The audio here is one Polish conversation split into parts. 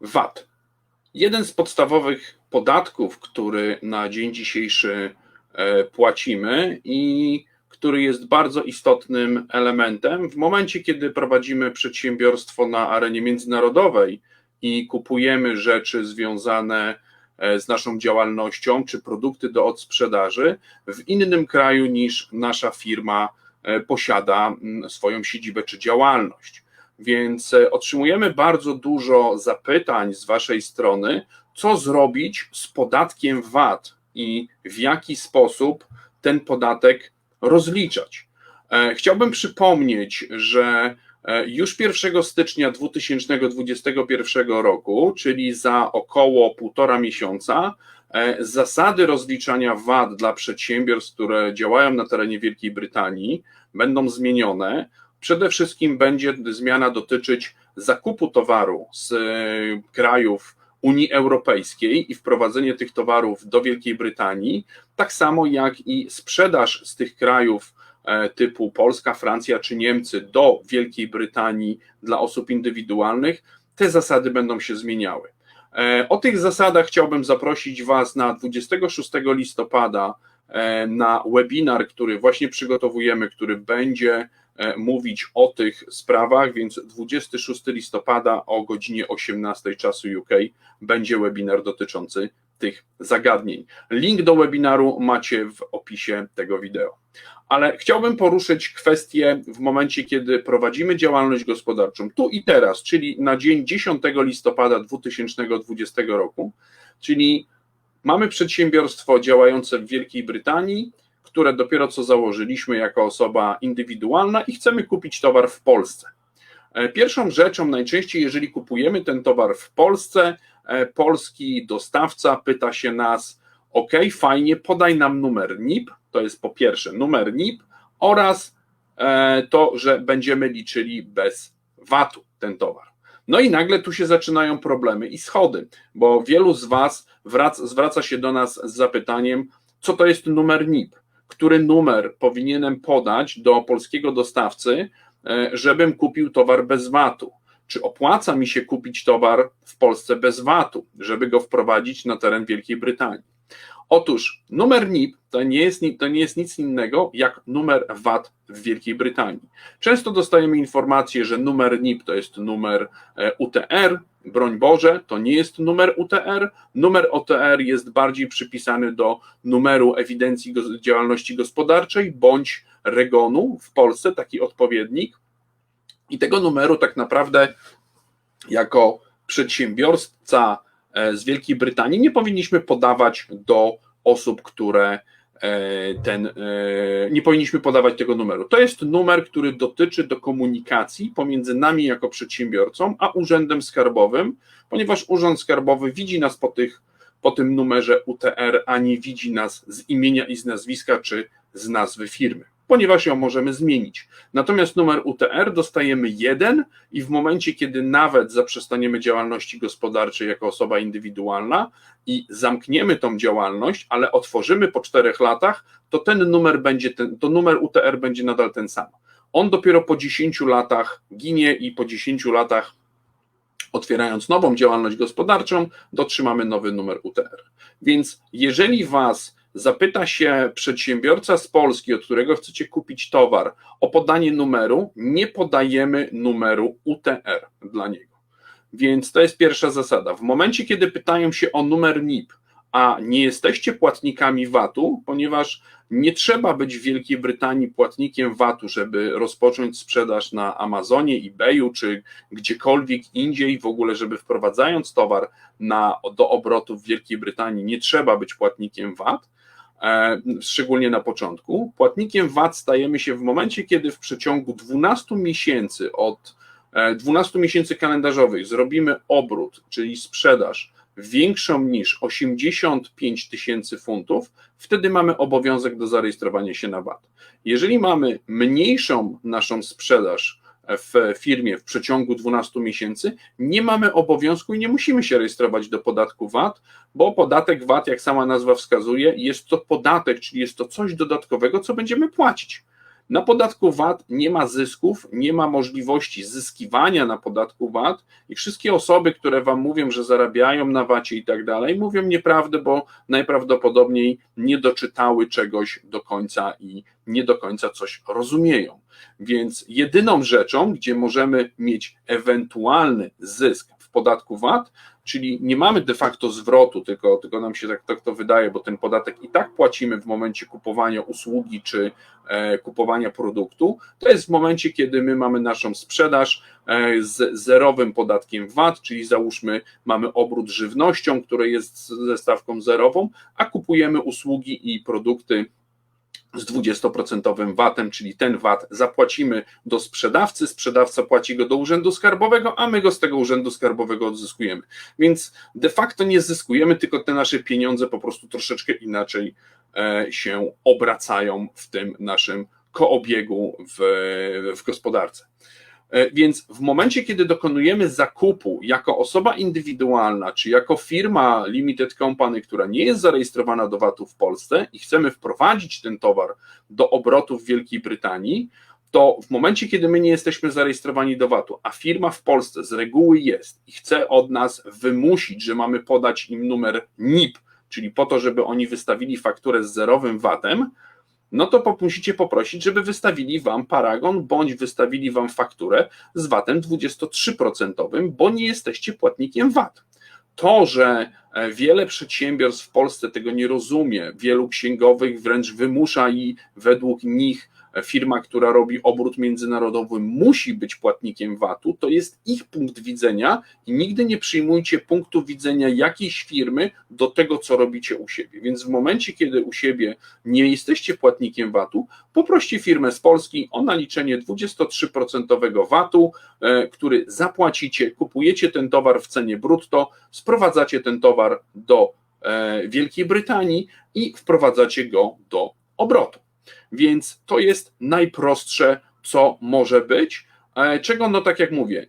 VAT. Jeden z podstawowych podatków, który na dzień dzisiejszy e, płacimy i który jest bardzo istotnym elementem w momencie, kiedy prowadzimy przedsiębiorstwo na arenie międzynarodowej i kupujemy rzeczy związane e, z naszą działalnością czy produkty do odsprzedaży w innym kraju niż nasza firma e, posiada mm, swoją siedzibę czy działalność. Więc e, otrzymujemy bardzo dużo zapytań z Waszej strony, co zrobić z podatkiem VAT i w jaki sposób ten podatek rozliczać. E, chciałbym przypomnieć, że e, już 1 stycznia 2021 roku, czyli za około półtora miesiąca, zasady rozliczania VAT dla przedsiębiorstw, które działają na terenie Wielkiej Brytanii, będą zmienione. Przede wszystkim będzie zmiana dotyczyć zakupu towaru z e, krajów Unii Europejskiej i wprowadzenie tych towarów do Wielkiej Brytanii, tak samo jak i sprzedaż z tych krajów e, typu Polska, Francja czy Niemcy do Wielkiej Brytanii dla osób indywidualnych, te zasady będą się zmieniały. E, o tych zasadach chciałbym zaprosić Was na 26 listopada na webinar, który właśnie przygotowujemy, który będzie mówić o tych sprawach, więc 26 listopada o godzinie 18 czasu UK będzie webinar dotyczący tych zagadnień. Link do webinaru macie w opisie tego wideo. Ale chciałbym poruszyć kwestię w momencie, kiedy prowadzimy działalność gospodarczą tu i teraz, czyli na dzień 10 listopada 2020 roku, czyli mamy przedsiębiorstwo działające w Wielkiej Brytanii, które dopiero co założyliśmy jako osoba indywidualna i chcemy kupić towar w Polsce. E, pierwszą rzeczą, najczęściej, jeżeli kupujemy ten towar w Polsce, e, polski dostawca pyta się nas: OK, fajnie, podaj nam numer NIP. To jest po pierwsze numer NIP oraz e, to, że będziemy liczyli bez VAT-u ten towar. No i nagle tu się zaczynają problemy i schody, bo wielu z Was wraca, zwraca się do nas z zapytaniem, co to jest numer NIP który numer powinienem podać do polskiego dostawcy, e, żebym kupił towar bez VAT-u. Czy opłaca mi się kupić towar w Polsce bez VAT-u, żeby go wprowadzić na teren Wielkiej Brytanii? Otóż numer NIP to nie, jest, to nie jest nic innego jak numer VAT w Wielkiej Brytanii. Często dostajemy informację, że numer NIP to jest numer e, UTR, broń Boże, to nie jest numer UTR. Numer OTR jest bardziej przypisany do numeru ewidencji działalności gospodarczej bądź REGONu w Polsce, taki odpowiednik. I tego numeru tak naprawdę jako przedsiębiorca z Wielkiej Brytanii nie powinniśmy podawać do osób, które E, ten, e, nie powinniśmy podawać tego numeru. To jest numer, który dotyczy do komunikacji pomiędzy nami jako przedsiębiorcą, a urzędem skarbowym, ponieważ urząd skarbowy widzi nas po, tych, po tym numerze UTR, a nie widzi nas z imienia i z nazwiska czy z nazwy firmy ponieważ ją możemy zmienić. Natomiast numer UTR dostajemy jeden i w momencie, kiedy nawet zaprzestaniemy działalności gospodarczej jako osoba indywidualna i zamkniemy tą działalność, ale otworzymy po czterech latach, to ten numer będzie ten, to numer UTR będzie nadal ten sam. On dopiero po 10 latach ginie i po 10 latach otwierając nową działalność gospodarczą, dotrzymamy nowy numer UTR. Więc jeżeli Was zapyta się przedsiębiorca z Polski, od którego chcecie kupić towar, o podanie numeru, nie podajemy numeru UTR dla niego. Więc to jest pierwsza zasada. W momencie, kiedy pytają się o numer NIP, a nie jesteście płatnikami VAT-u, ponieważ nie trzeba być w Wielkiej Brytanii płatnikiem VAT-u, żeby rozpocząć sprzedaż na Amazonie, eBayu czy gdziekolwiek indziej, w ogóle, żeby wprowadzając towar na, do obrotu w Wielkiej Brytanii, nie trzeba być płatnikiem VAT. E, szczególnie na początku. Płatnikiem VAT stajemy się w momencie, kiedy w przeciągu 12 miesięcy od 12 e, miesięcy kalendarzowych zrobimy obrót, czyli sprzedaż większą niż 85 tysięcy funtów, wtedy mamy obowiązek do zarejestrowania się na VAT. Jeżeli mamy mniejszą naszą sprzedaż w firmie w przeciągu 12 miesięcy, nie mamy obowiązku i nie musimy się rejestrować do podatku VAT, bo podatek VAT, jak sama nazwa wskazuje, jest to podatek, czyli jest to coś dodatkowego, co będziemy płacić. Na podatku VAT nie ma zysków, nie ma możliwości zyskiwania na podatku VAT i wszystkie osoby, które Wam mówią, że zarabiają na VAT i tak dalej, mówią nieprawdę, bo najprawdopodobniej nie doczytały czegoś do końca i nie do końca coś rozumieją. Więc jedyną rzeczą, gdzie możemy mieć ewentualny zysk podatku VAT, czyli nie mamy de facto zwrotu, tylko, tylko nam się tak, tak to wydaje, bo ten podatek i tak płacimy w momencie kupowania usługi czy e, kupowania produktu, to jest w momencie, kiedy my mamy naszą sprzedaż e, z zerowym podatkiem VAT, czyli załóżmy mamy obrót żywnością, który jest ze stawką zerową, a kupujemy usługi i produkty z 20% VAT-em, czyli ten VAT zapłacimy do sprzedawcy, sprzedawca płaci go do urzędu skarbowego, a my go z tego urzędu skarbowego odzyskujemy. Więc de facto nie zyskujemy, tylko te nasze pieniądze po prostu troszeczkę inaczej e, się obracają w tym naszym koobiegu w, w gospodarce. E, więc w momencie, kiedy dokonujemy zakupu jako osoba indywidualna, czy jako firma limited company, która nie jest zarejestrowana do VAT-u w Polsce i chcemy wprowadzić ten towar do obrotu w Wielkiej Brytanii, to w momencie, kiedy my nie jesteśmy zarejestrowani do VAT-u, a firma w Polsce z reguły jest i chce od nas wymusić, że mamy podać im numer NIP, czyli po to, żeby oni wystawili fakturę z zerowym VAT-em, no to musicie poprosić, żeby wystawili wam paragon bądź wystawili wam fakturę z VAT-em 23%, bo nie jesteście płatnikiem VAT. To, że e, wiele przedsiębiorstw w Polsce tego nie rozumie, wielu księgowych wręcz wymusza i według nich firma, która robi obrót międzynarodowy, musi być płatnikiem VAT-u, to jest ich punkt widzenia i nigdy nie przyjmujcie punktu widzenia jakiejś firmy do tego, co robicie u siebie. Więc w momencie, kiedy u siebie nie jesteście płatnikiem VAT-u, poproście firmę z Polski o naliczenie 23% VAT-u, e, który zapłacicie, kupujecie ten towar w cenie brutto, sprowadzacie ten towar do e, Wielkiej Brytanii i wprowadzacie go do obrotu. Więc to jest najprostsze, co może być. E, czego, no tak jak mówię,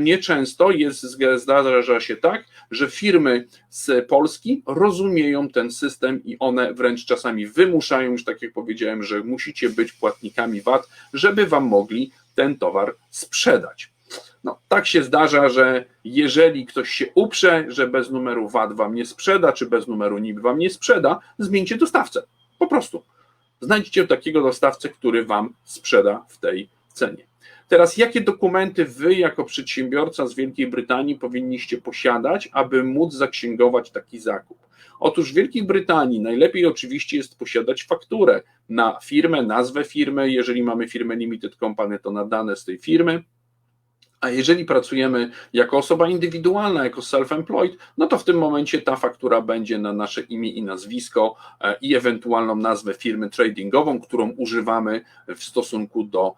nieczęsto nie jest, zdarza się tak, że firmy z Polski rozumieją ten system i one wręcz czasami wymuszają, już tak jak powiedziałem, że musicie być płatnikami VAT, żeby wam mogli ten towar sprzedać. No, tak się zdarza, że jeżeli ktoś się uprze, że bez numeru VAT wam nie sprzeda, czy bez numeru NIB wam nie sprzeda, zmieńcie dostawcę. Po prostu znajdziecie takiego dostawcę, który Wam sprzeda w tej cenie. Teraz, jakie dokumenty Wy, jako przedsiębiorca z Wielkiej Brytanii, powinniście posiadać, aby móc zaksięgować taki zakup? Otóż w Wielkiej Brytanii najlepiej oczywiście jest posiadać fakturę na firmę, nazwę firmy. Jeżeli mamy firmę Limited Company, to na dane z tej firmy a jeżeli pracujemy jako osoba indywidualna, jako self-employed, no to w tym momencie ta faktura będzie na nasze imię i nazwisko e, i ewentualną nazwę firmy tradingową, którą używamy w stosunku do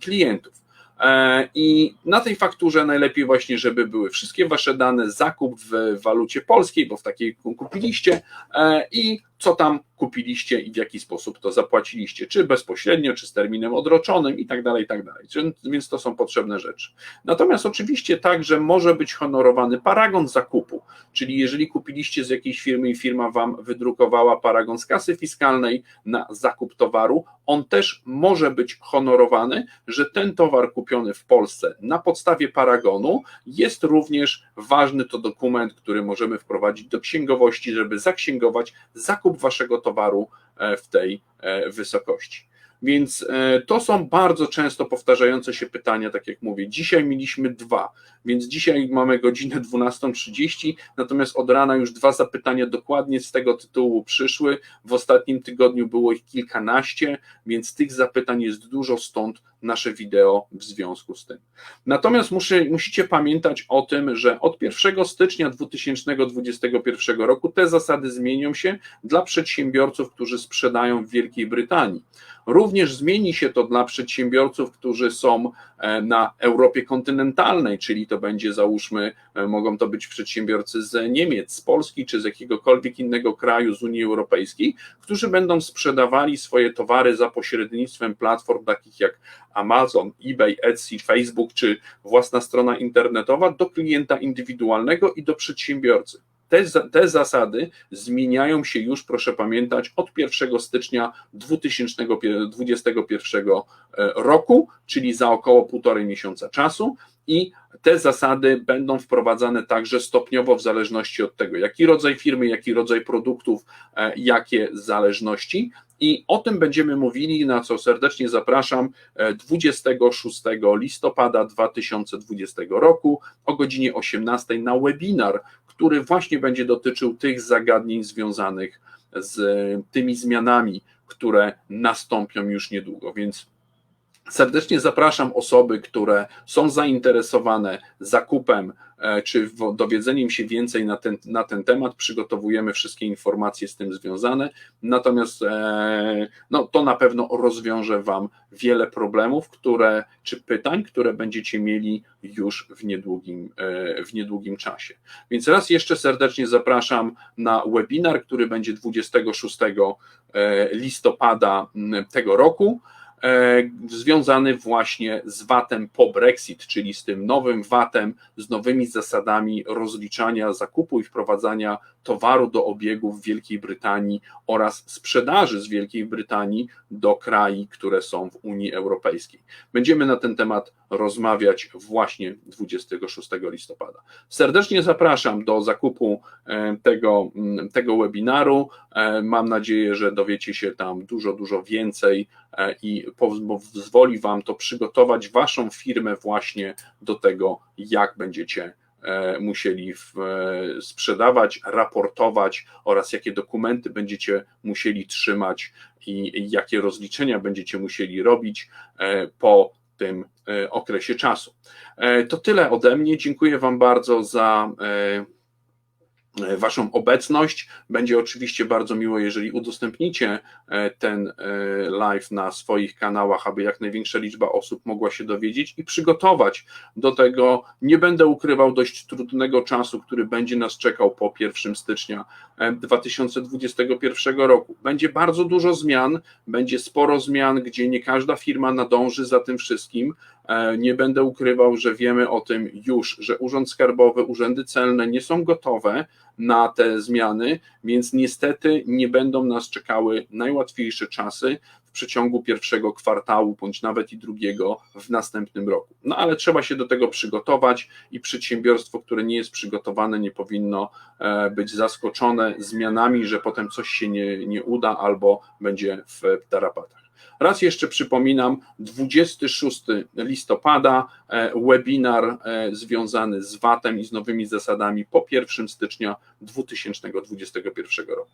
klientów. E, I na tej fakturze najlepiej właśnie, żeby były wszystkie wasze dane, zakup w walucie polskiej, bo w takiej kupiliście e, i co tam kupiliście i w jaki sposób to zapłaciliście, czy bezpośrednio, czy z terminem odroczonym i tak dalej, i tak dalej. Więc to są potrzebne rzeczy. Natomiast oczywiście także może być honorowany paragon zakupu, czyli jeżeli kupiliście z jakiejś firmy i firma Wam wydrukowała paragon z kasy fiskalnej na zakup towaru, on też może być honorowany, że ten towar kupiony w Polsce na podstawie paragonu jest również ważny to dokument, który możemy wprowadzić do księgowości, żeby zaksięgować zakup Waszego towaru e, w tej e, wysokości. Więc e, to są bardzo często powtarzające się pytania, tak jak mówię. Dzisiaj mieliśmy dwa, więc dzisiaj mamy godzinę 12.30, natomiast od rana już dwa zapytania dokładnie z tego tytułu przyszły. W ostatnim tygodniu było ich kilkanaście, więc tych zapytań jest dużo, stąd nasze wideo w związku z tym. Natomiast muszę, musicie pamiętać o tym, że od 1 stycznia 2021 roku te zasady zmienią się dla przedsiębiorców, którzy sprzedają w Wielkiej Brytanii. Również zmieni się to dla przedsiębiorców, którzy są e, na Europie kontynentalnej, czyli to będzie załóżmy, e, mogą to być przedsiębiorcy z Niemiec, z Polski czy z jakiegokolwiek innego kraju z Unii Europejskiej, którzy będą sprzedawali swoje towary za pośrednictwem platform takich jak Amazon, eBay, Etsy, Facebook czy własna strona internetowa do klienta indywidualnego i do przedsiębiorcy. te, te zasady zmieniają się już, proszę pamiętać, od 1 stycznia 2021 e, roku, czyli za około półtorej miesiąca czasu i te zasady będą wprowadzane także stopniowo w zależności od tego, jaki rodzaj firmy, jaki rodzaj produktów, e, jakie zależności. I o tym będziemy mówili, na co serdecznie zapraszam e, 26 listopada 2020 roku o godzinie 18 na webinar, który właśnie będzie dotyczył tych zagadnień związanych z e, tymi zmianami, które nastąpią już niedługo. Więc Serdecznie zapraszam osoby, które są zainteresowane zakupem e, czy w- dowiedzeniem się więcej na ten, na ten temat. Przygotowujemy wszystkie informacje z tym związane. Natomiast e, no, to na pewno rozwiąże Wam wiele problemów, które, czy pytań, które będziecie mieli już w niedługim, e, w niedługim czasie. Więc raz jeszcze serdecznie zapraszam na webinar, który będzie 26 e, listopada tego roku e, związany właśnie z VAT-em po Brexit, czyli z tym nowym VAT-em, z nowymi zasadami rozliczania zakupu i wprowadzania towaru do obiegu w Wielkiej Brytanii oraz sprzedaży z Wielkiej Brytanii do krajów, które są w Unii Europejskiej. Będziemy na ten temat rozmawiać właśnie 26 listopada. Serdecznie zapraszam do zakupu e, tego, tego webinaru. E, Mam nadzieję, że dowiecie się tam dużo, dużo więcej e, i pozwoli Wam to przygotować Waszą firmę właśnie do tego, jak będziecie e, musieli e, sprzedawać, raportować oraz jakie dokumenty będziecie musieli trzymać i, jakie rozliczenia będziecie musieli robić e, po tym e, okresie czasu. E, To tyle ode mnie. Dziękuję Wam bardzo za e, e, Waszą obecność. Będzie oczywiście bardzo miło, jeżeli udostępnicie e, ten e, live na swoich kanałach, aby jak największa liczba osób mogła się dowiedzieć i przygotować do tego, nie będę ukrywał, dość trudnego czasu, który będzie nas czekał po 1 stycznia e, 2021 roku. Będzie bardzo dużo zmian, będzie sporo zmian, gdzie nie każda firma nadąży za tym wszystkim. E, Nie będę ukrywał, że wiemy o tym już, że Urząd Skarbowy, urzędy celne nie są gotowe na te zmiany, więc niestety nie będą nas czekały najłatwiejsze czasy w przeciągu pierwszego kwartału, bądź nawet i drugiego w następnym roku. No ale trzeba się do tego przygotować i przedsiębiorstwo, które nie jest przygotowane, nie powinno e, być zaskoczone zmianami, że potem coś się nie, nie uda albo będzie w tarapatach. Raz jeszcze przypominam, 26 listopada e, webinar e, związany z VAT-em i z nowymi zasadami po 1 stycznia 2021 roku.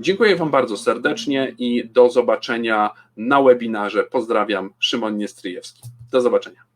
Dziękuję Wam bardzo serdecznie i do zobaczenia na webinarze. Pozdrawiam, Szymon Niestryjewski. Do zobaczenia.